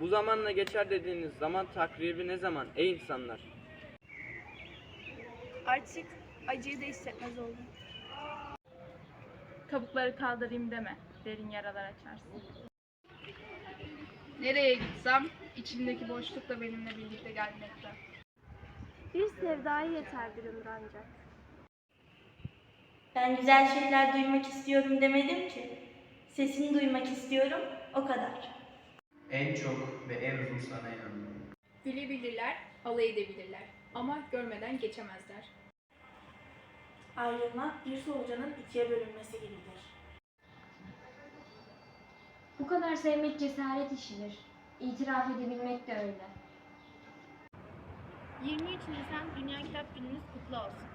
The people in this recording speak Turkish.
Bu zamanla geçer dediğiniz zaman takribi ne zaman ey insanlar? Artık acıyı da hissetmez oldum. Kabukları kaldırayım deme. Derin yaralar açarsın. Nereye gitsem içimdeki boşluk da benimle birlikte gelmekte. Bir sevdaya yeter bir ömür ancak. Ben güzel şeyler duymak istiyorum demedim ki. Sesini duymak istiyorum, o kadar. En çok ve en uzun sana inandım. Gülebilirler, alay edebilirler ama görmeden geçemezler. Ayrılmak bir solucanın ikiye bölünmesi gibidir. Bu kadar sevmek cesaret işidir. İtiraf edebilmek de öyle. 23 Nisan Dünya Kitap Gününüz kutlu olsun.